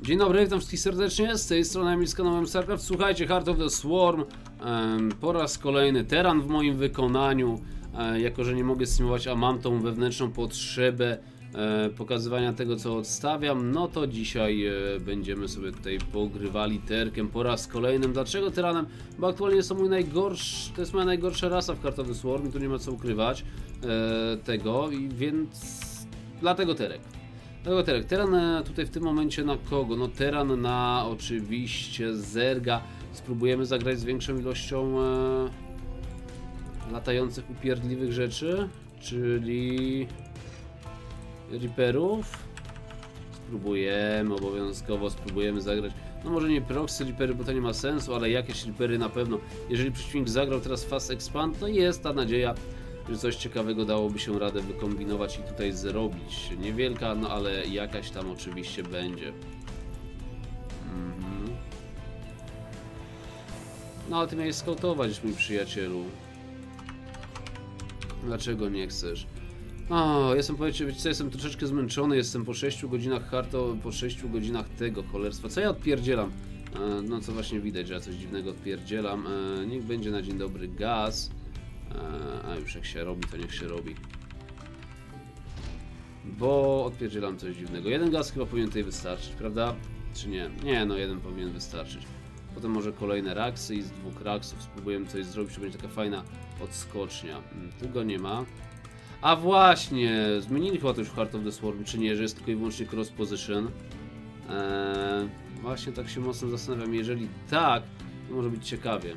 Dzień dobry, witam wszystkich serdecznie, z tej strony Emil z kanałem StarCraft. Słuchajcie, Heart of the Swarm, po raz kolejny teran w moim wykonaniu, e, jako że nie mogę streamować, a mam tą wewnętrzną potrzebę e, pokazywania tego, co odstawiam, no to dzisiaj e, będziemy sobie tutaj pogrywali terkiem po raz kolejnym. Dlaczego teranem? Bo aktualnie jest to mój najgorszy, to jest moja najgorsza rasa w Heart of the Swarm i tu nie ma co ukrywać tego, i więc dlatego terek. Terek, Teran e, tutaj w tym momencie na kogo? No Teran na oczywiście Zerga. Spróbujemy zagrać z większą ilością e, latających upierdliwych rzeczy, czyli Reaperów. Spróbujemy, obowiązkowo spróbujemy zagrać. No może nie proxy Reapery, bo to nie ma sensu, ale jakieś Reapery na pewno. Jeżeli przeciwnik zagrał teraz Fast Expand, to jest ta nadzieja, że coś ciekawego dałoby się radę wykombinować i tutaj zrobić. Niewielka, no ale jakaś tam oczywiście będzie. Mhm. No ale ty miałeś skautować, mój przyjacielu. Dlaczego nie chcesz? O, jestem, powiedzcie, wiecie co, jestem troszeczkę zmęczony, jestem po 6 godzinach harto, po 6 godzinach tego cholerstwa. Co ja odpierdzielam? E, no co właśnie widać, że ja coś dziwnego odpierdzielam. E, niech będzie na dzień dobry gaz. A już jak się robi, to niech się robi. Bo odpierdzielam coś dziwnego. Jeden gaz chyba powinien tutaj wystarczyć, prawda? Czy nie? Nie, no jeden powinien wystarczyć. Potem może kolejne raksy i z dwóch raksów spróbujemy coś zrobić, to będzie taka fajna odskocznia. Mm, Tu go nie ma. A właśnie, zmienili chyba to już w Heart of the Swarm, czy nie, że jest tylko i wyłącznie cross position. Eee, właśnie tak się mocno zastanawiam, jeżeli tak, to może być ciekawie.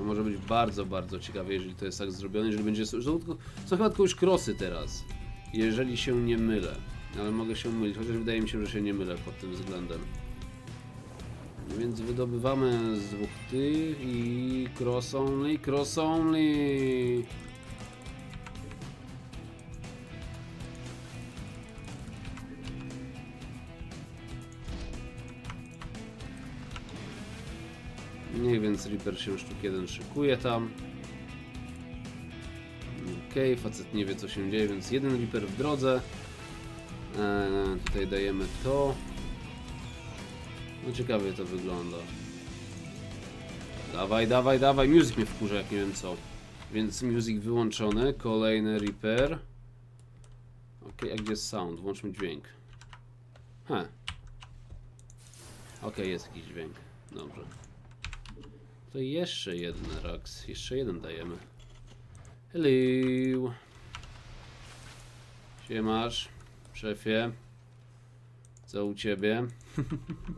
To może być bardzo, bardzo ciekawe, jeżeli to jest tak zrobione, jeżeli będzie... Są, są chyba tylko już krosy teraz, jeżeli się nie mylę. Ale mogę się mylić, chociaż wydaje mi się, że się nie mylę pod tym względem. Więc wydobywamy z dwóch tych i cross only, cross only. Niech więc Reaper się sztuk jeden szykuje tam. Okej, facet nie wie co się dzieje, więc jeden Reaper w drodze. Eee, tutaj dajemy to. No ciekawie to wygląda. Dawaj, dawaj, dawaj. Music mnie wkurza, jak nie wiem co. Więc music wyłączony. Kolejny repair. Ok, a gdzie jest sound? Włączmy dźwięk. He. Ok, jest jakiś dźwięk. Dobrze. To jeszcze jeden Rax. Jeszcze jeden dajemy. Hello. Siemasz, szefie. Co u ciebie?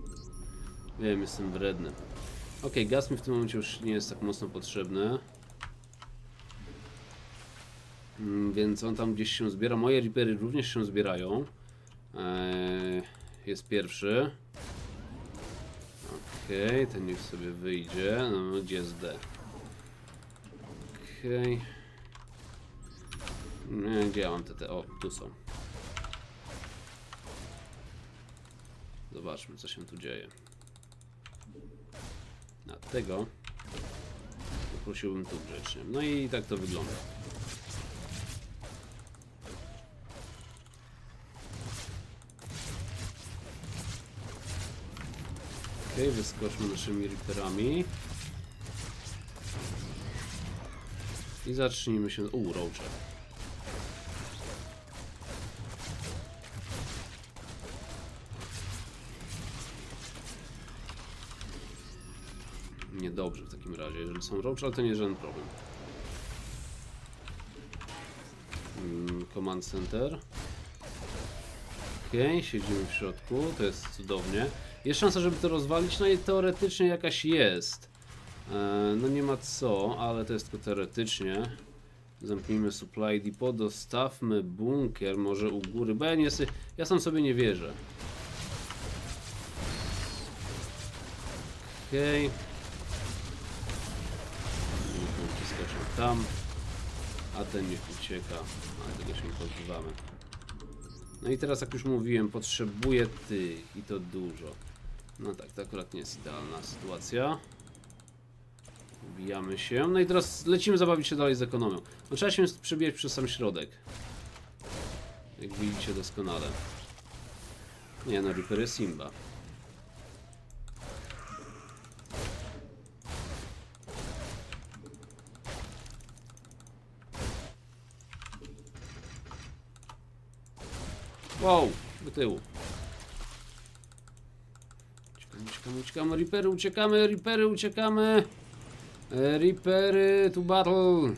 Wiem, jestem wredny. Ok, gaz mi w tym momencie już nie jest tak mocno potrzebny. Mm, Więc on tam gdzieś się zbiera. Moje reapery również się zbierają. Eee, jest pierwszy. Okej, ten niech sobie wyjdzie. No, gdzie jest D? Okej. Nie, Gdzie ja mam te, te? O, tu są. Zobaczmy, co się tu dzieje. Na tego poprosiłbym tu grzecznie. No i tak to wygląda. Ok, wyskoczmy naszymi reaperami. I zacznijmy się... U, roacher. Niedobrze w takim razie. Jeżeli są roach, ale to nie żaden problem. Mm, Command Center. Ok, siedzimy w środku, to jest cudownie. Jest szansa, żeby to rozwalić, no i teoretycznie jakaś jest. E, no nie ma co, ale to jest tylko teoretycznie. Zamknijmy supply depot, dostawmy bunkier może u góry, bo ja, nie, ja sam sobie nie wierzę. Okej. Okay. Tam. A ten niech ucieka. Ale tego się nie pozbywamy. No i teraz jak już mówiłem, potrzebuję tych i to dużo. No tak, to akurat nie jest idealna sytuacja. Wbijamy się. No i teraz lecimy zabawić się dalej z ekonomią. No trzeba się przebijać przez sam środek. Jak widzicie doskonale. Nie no, Reaper jest Simba. Wow, do tyłu. Uciekamy, uciekamy, Reapery, uciekamy, Reapery, uciekamy. E, Reapery to battle.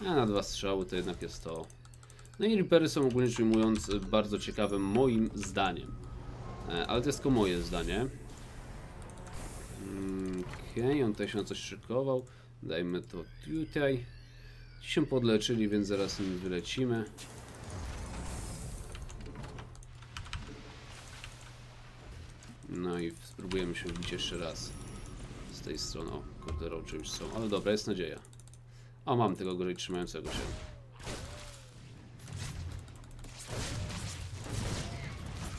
A na dwa strzały to jednak jest to. No i Reapery są ogólnie rzecz ujmując bardzo ciekawym moim zdaniem. E, Ale to jest tylko moje zdanie. Mm, Okej, on tutaj się na coś szykował. Dajmy to tutaj. Ci się podleczyli, więc zaraz nim wylecimy. No i spróbujemy się wbić jeszcze raz z tej strony. O, kurde, roczy już są, ale dobra, jest nadzieja. O, mam tego gorzej trzymającego się.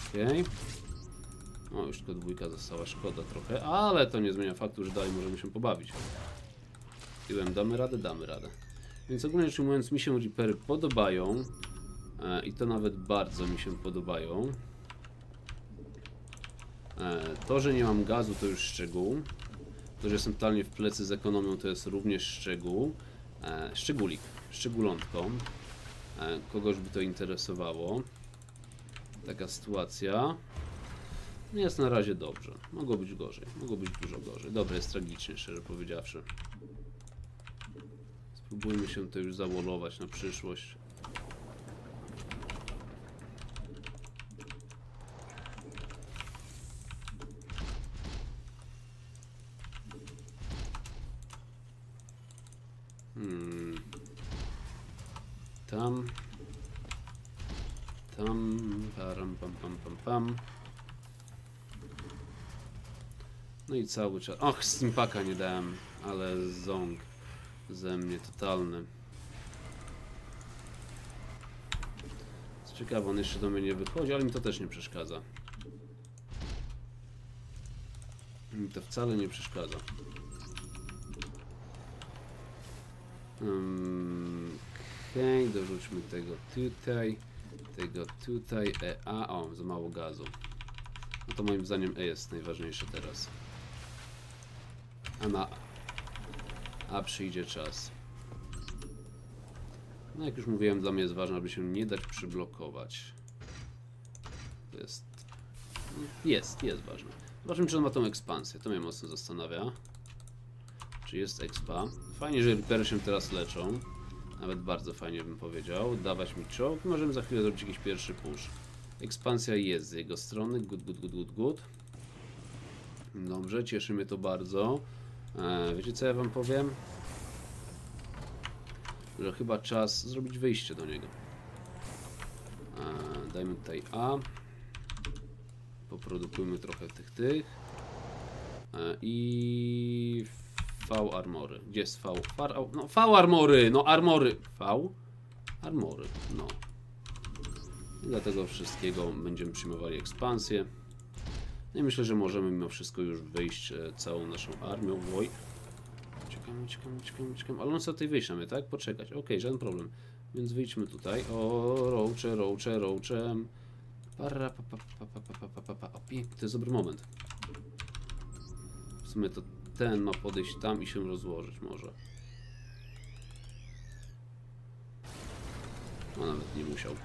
Okej. O, już tylko dwójka została, szkoda trochę, ale to nie zmienia faktu, że dalej możemy się pobawić. Tyłem damy radę, damy radę. Więc ogólnie rzecz ujmując, mi się Reapery podobają. E, I to nawet bardzo mi się podobają. E, to, że nie mam gazu, to już szczegół. To, że jestem totalnie w plecy z ekonomią, to jest również szczegół. E, szczególik, szczególątką. E, kogoś by to interesowało. Taka sytuacja. Jest na razie dobrze. Mogło być gorzej. Mogło być dużo gorzej. Dobra, jest tragicznie, szczerze powiedziawszy. Spróbujmy się to już zawolować na przyszłość. Hmm. Tam. Tam. Param, pam, pam, pam, pam. No i cały czas. Och, Stimpaka nie dałem, ale ząg ze mnie totalny. Ciekawe, on jeszcze do mnie nie wychodzi, ale mi to też nie przeszkadza. Mi to wcale nie przeszkadza. Okej, dorzućmy tego tutaj, tego tutaj, e, a, o, za mało gazu. No to moim zdaniem E jest najważniejsze teraz. A na a przyjdzie czas. No jak już mówiłem, dla mnie jest ważne, aby się nie dać przyblokować. To jest... Jest, jest ważne. Zobaczymy, czy on ma tą ekspansję. To mnie mocno zastanawia. Czy jest expa? Fajnie, że Reapery się teraz leczą. Nawet bardzo fajnie bym powiedział. Dawać mi czołg. Możemy za chwilę zrobić jakiś pierwszy push. Ekspansja jest z jego strony. Good, good, good, good, good. Dobrze, cieszy mnie to bardzo. E, wiecie co ja wam powiem? Że chyba czas zrobić wyjście do niego. E, dajmy tutaj A. Poprodukujmy trochę tych tych. E, I V armory. Gdzie jest V? Far, no V armory, no armory. V? Armory, no. I dlatego wszystkiego będziemy przyjmowali ekspansję. No i myślę, że możemy mimo wszystko już wyjść e, całą naszą armią. Oj. Uciekamy, uciekamy, uciekamy, uciekamy. Ale on chce tutaj wyjść na mnie, tak? Poczekać. Okej, żaden problem. Więc wyjdźmy tutaj. O, roacze, roacze, roacze. Para, pa, pa, pa, pa, pa, pa, pa, pa. O, pięknie, to jest dobry moment. W sumie to ten ma podejść tam i się rozłożyć może. No nawet nie musiał.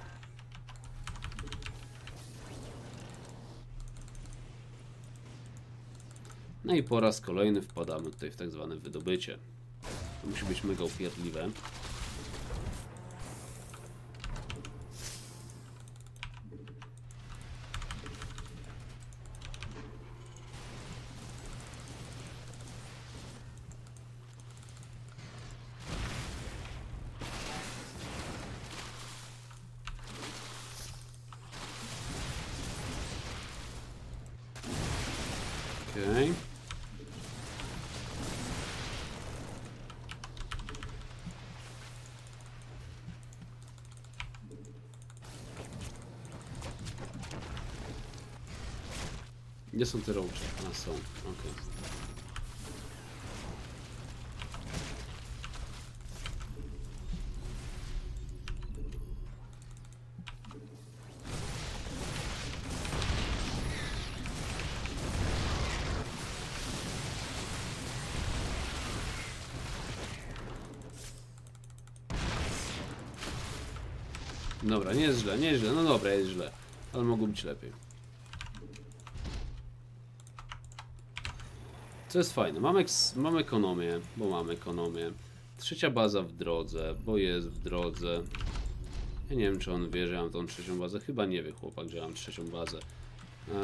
No i po raz kolejny wpadamy tutaj w tak zwane wydobycie. To musi być mega upierdliwe. Nie są te roache? A, są. Okej. Okay. Dobra, nie jest źle, nie jest źle, no dobra, jest źle. Ale mogło być lepiej. Co jest fajne, mam, eks, mam ekonomię, bo mam ekonomię. Trzecia baza w drodze, bo jest w drodze. Ja nie wiem, czy on wie, że mam tą trzecią bazę. Chyba nie wie chłopak, że mam trzecią bazę. Eee,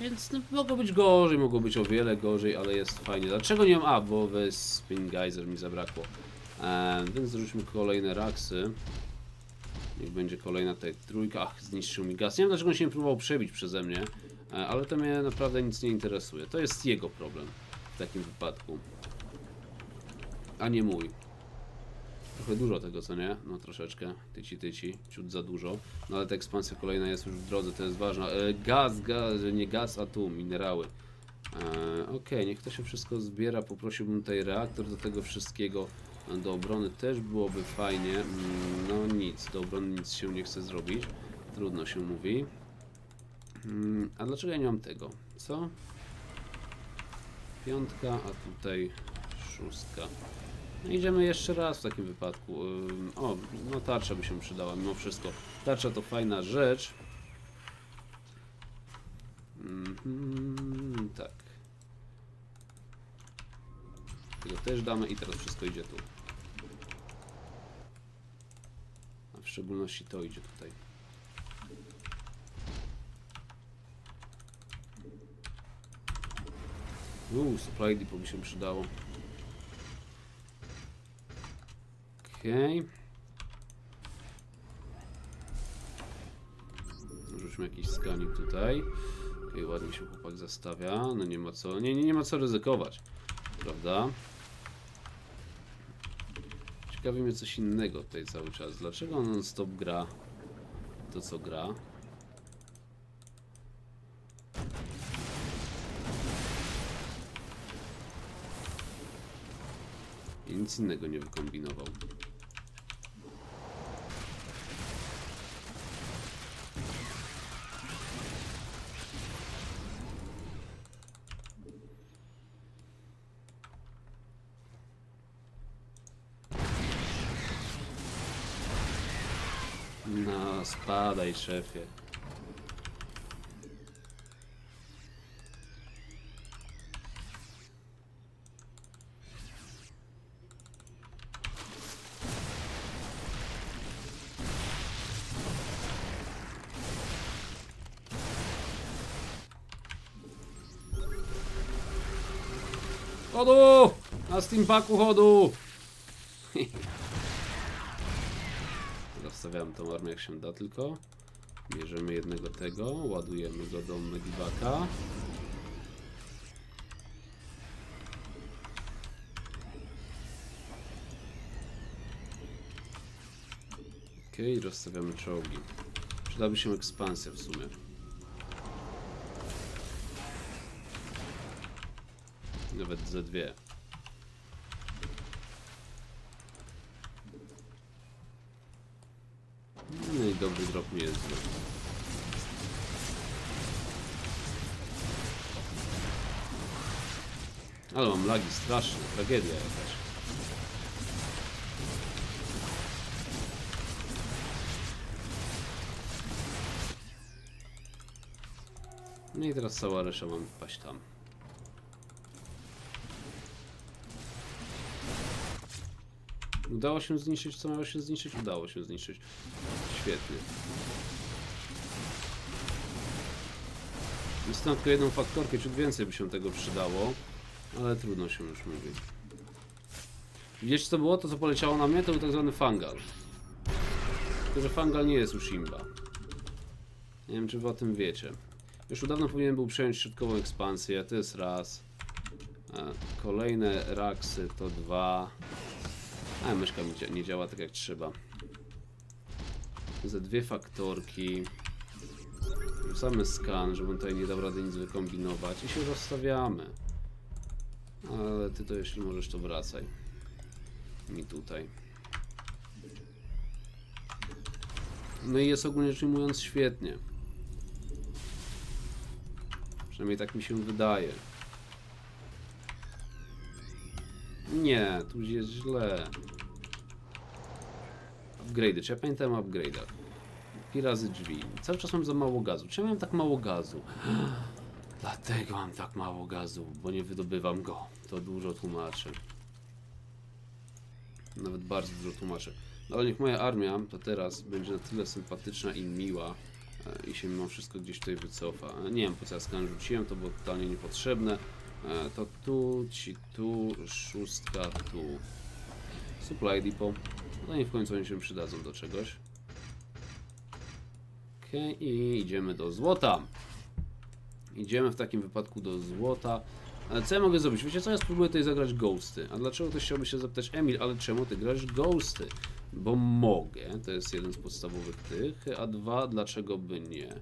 więc no, mogło być gorzej, mogło być o wiele gorzej, ale jest fajnie. Dlaczego nie mam... A, bo we Spin Geyser mi zabrakło. Eee, więc zróbmy kolejne raksy. Niech będzie kolejna tutaj trójka. Ach, zniszczył mi gaz. Nie wiem dlaczego on się nie próbował przebić przeze mnie, e, ale to mnie naprawdę nic nie interesuje. To jest jego problem w takim wypadku. A nie mój. Trochę dużo tego, co nie? No troszeczkę. Tyci, tyci. Ciut za dużo. No ale ta ekspansja kolejna jest już w drodze, to jest ważne. E, gaz, gaz, nie gaz, a tu minerały. E, Okej, niech to się wszystko zbiera. Poprosiłbym tutaj reaktor do tego wszystkiego. Do obrony też byłoby fajnie. Mm, No nic, do obrony nic się nie chce zrobić. Trudno się mówi. Mm, A dlaczego ja nie mam tego? Co? Piątka, a tutaj szóstka. No idziemy jeszcze raz w takim wypadku. O, no tarcza by się przydała mimo wszystko. Tarcza to fajna rzecz. Mhm, tak. Tego też damy i teraz wszystko idzie tu. A w szczególności to idzie tutaj. Uuu, supply depot by się przydało. Okej. Rzućmy jakiś skanik tutaj. Okej, ładnie się chłopak zastawia. No nie ma co, nie, nie, nie ma co ryzykować. Prawda? Ciekawi mnie coś innego tutaj cały czas. Dlaczego on stop gra to co gra? I nic innego nie wykombinował. No, spadaj, szefie. Na steampaku chodu! Zostawiamy tą armię jak się da tylko. Bierzemy jednego tego, ładujemy go do medivaka. Okej, rozstawiamy czołgi. Przydałaby się ekspansja w sumie. Nawet ze dwie. No zły. Ale mam lagi straszne, tragedia jakaś. No i teraz cała reszta mam wpaść tam. Udało się zniszczyć, co miało się zniszczyć? Udało się zniszczyć. Świetnie. Jest tylko jedną faktorkę, ciut więcej by się tego przydało, ale trudno się już mówi. Wiesz co było? To co poleciało na mnie to był tak zwany fangal. Tylko, że fangal nie jest już imba. Nie wiem czy wy o tym wiecie. Już dawno powinien był przejąć środkową ekspansję, to jest raz. Kolejne raksy to dwa. A myszka nie działa tak jak trzeba. Ze dwie faktorki. Rzucamy skan, żebym tutaj nie dał rady nic wykombinować i się rozstawiamy. Ale ty to jeśli możesz to wracaj. Mi tutaj. No i jest ogólnie rzecz ujmując świetnie. Przynajmniej tak mi się wydaje. Nie, tu jest źle. Upgrade'y. Czy ja pamiętam o upgrade'ach? Pi razy drzwi. Cały czas mam za mało gazu. Czemu mam tak mało gazu? Dlatego mam tak mało gazu, bo nie wydobywam go. To dużo tłumaczy. Nawet bardzo dużo tłumaczy. No ale niech moja armia to teraz będzie na tyle sympatyczna i miła e, i się mimo wszystko gdzieś tutaj wycofa. Nie wiem po co ja skan rzuciłem, to było totalnie niepotrzebne. E, To tu, ci tu, szóstka tu. Supply depot. No i w końcu oni się przydadzą do czegoś. Okej, i idziemy do złota. Idziemy w takim wypadku do złota. Ale co ja mogę zrobić? Wiecie co? Ja spróbuję tutaj zagrać Ghosty. A dlaczego ktoś chciałby się zapytać, Emil, ale czemu ty grasz Ghosty? Bo mogę, to jest jeden z podstawowych tych, a dwa, dlaczego by nie?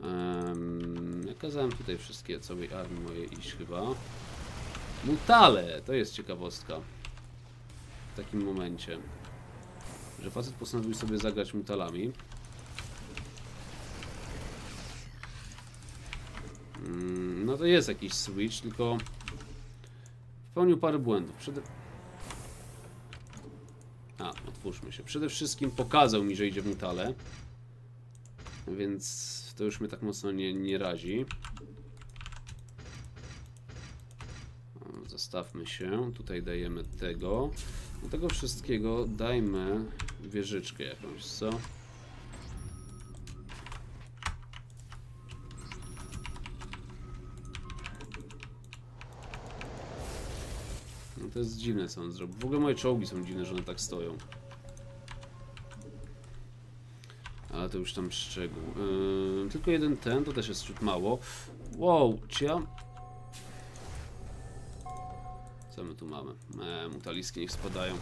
Um, ja kazałem tutaj wszystkie całej armii mojej iść chyba. Mutale, to jest ciekawostka. W takim momencie. Że facet postanowił sobie zagrać mutalami. Mm, No to jest jakiś switch, tylko popełnił parę błędów. Przede... A, otwórzmy się. Przede wszystkim pokazał mi, że idzie w mutale. Więc to już mnie tak mocno nie, nie razi. O, Zostawmy się. Tutaj dajemy tego. Do tego wszystkiego dajmy wieżyczkę jakąś, co? No to jest dziwne co on zrobił. W ogóle moje czołgi są dziwne, że one tak stoją. Ale to już tam szczegół. Yy, tylko jeden ten, to też jest ciut mało. Wow, ja... Co my tu mamy? E, mutaliski niech spadają.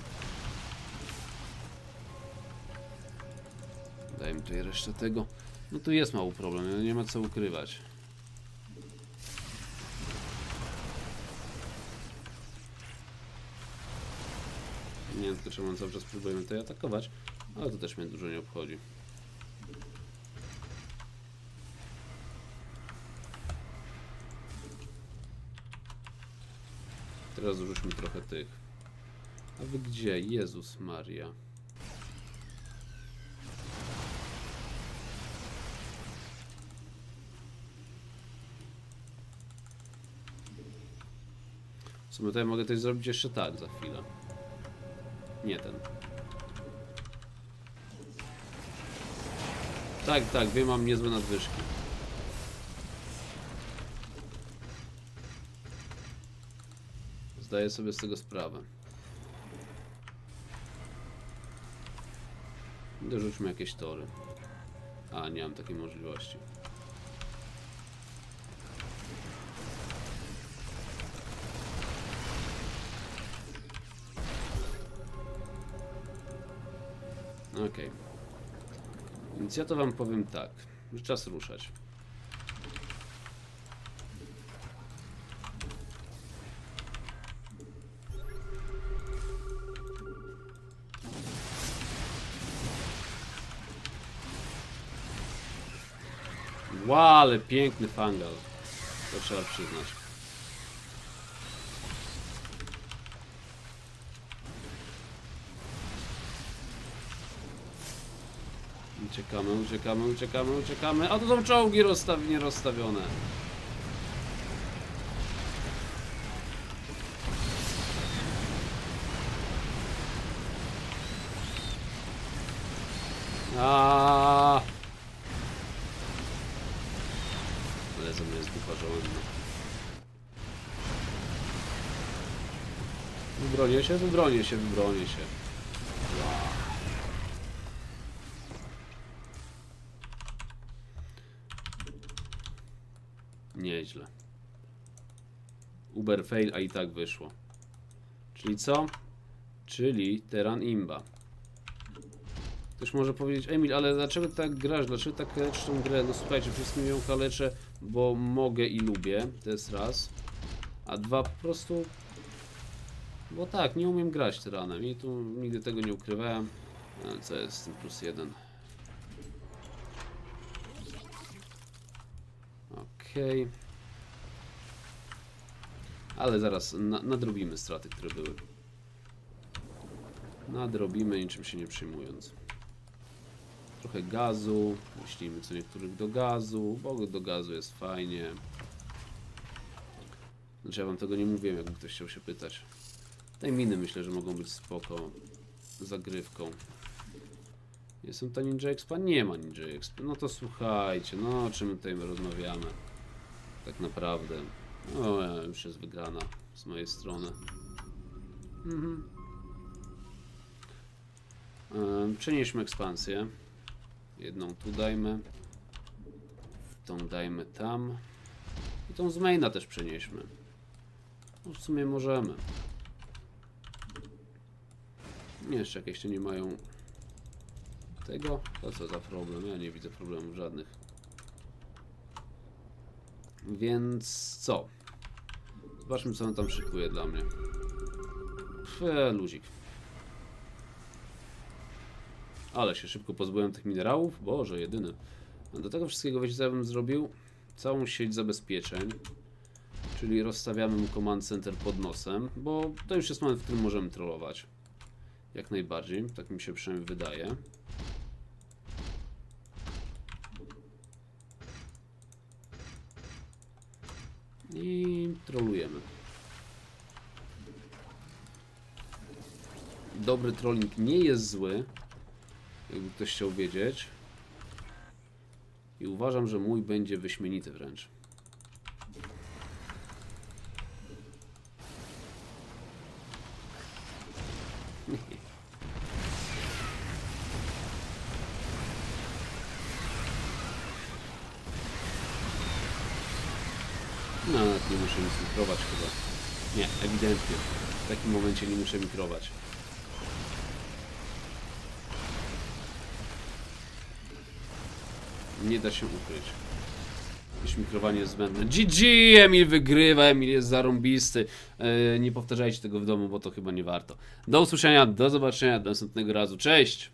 Dajmy tutaj resztę tego. No tu jest mały problem, nie ma co ukrywać. Nie wiem tylko czemu cały czas próbujemy tutaj atakować, ale to też mnie dużo nie obchodzi. Teraz trochę tych. A wy gdzie? Jezus Maria. W sumie ja mogę coś zrobić jeszcze tak za chwilę. Nie ten. Tak, tak, wiem, mam niezłe nadwyżki. Zdaję sobie z tego sprawę. Dorzućmy jakieś tory. A, nie mam takiej możliwości. Okej. Więc ja to wam powiem tak, że czas ruszać. Ale piękny fangal. To trzeba przyznać. Uciekamy, uciekamy, uciekamy, uciekamy. A to są czołgi rozstaw nierozstawione. A. Wybronię się, wybronię się, wybronię się. Nieźle. Uber fail, a i tak wyszło. Czyli co? Czyli Teran Imba. Ktoś może powiedzieć, Emil, ale dlaczego tak grasz? Dlaczego tak leczysz tą grę? No słuchajcie, wszystkim ją kaleczę, bo mogę i lubię. To jest raz. A dwa, po prostu... Bo tak, nie umiem grać Teranem i tu nigdy tego nie ukrywałem. Ale co jest z tym plus jeden? Okej. Ale zaraz na, nadrobimy straty, które były. Nadrobimy, niczym się nie przejmując. Trochę gazu. Myślimy co niektórych do gazu, bo do gazu jest fajnie. Znaczy ja wam tego nie mówiłem, jakby ktoś chciał się pytać. Te miny myślę, że mogą być spoko zagrywką. Jestem ta Ninja Expa? Nie ma Ninja Expa. No to słuchajcie, no o czym my tutaj rozmawiamy? Tak naprawdę. O, ja, już jest wygrana z mojej strony. Mhm. Przenieśmy ekspansję. Jedną tu dajmy. Tą dajmy tam. I tą z maina też przenieśmy. No w sumie możemy. Jeszcze jakieś tu nie mają tego? To co za problem? Ja nie widzę problemów żadnych. Więc co? Zobaczmy co on tam szykuje dla mnie. Fe, luzik. Ale się szybko pozbyłem tych minerałów. Boże, jedyny. Do tego wszystkiego ja bym zrobił? Całą sieć zabezpieczeń. Czyli rozstawiamy mu command center pod nosem, bo to już jest moment, w którym możemy trollować. Jak najbardziej, tak mi się przynajmniej wydaje. I trolujemy. Dobry trolling nie jest zły, jakby ktoś chciał wiedzieć. I uważam, że mój będzie wyśmienity wręcz. No, nawet nie muszę nic mikrować chyba. Nie, ewidentnie. W takim momencie nie muszę mikrować. Nie da się ukryć. Jakieś mikrowanie jest zbędne. GG! Emil wygrywa, Emil jest zarąbisty. E, nie powtarzajcie tego w domu, bo to chyba nie warto. Do usłyszenia, do zobaczenia, do następnego razu. Cześć!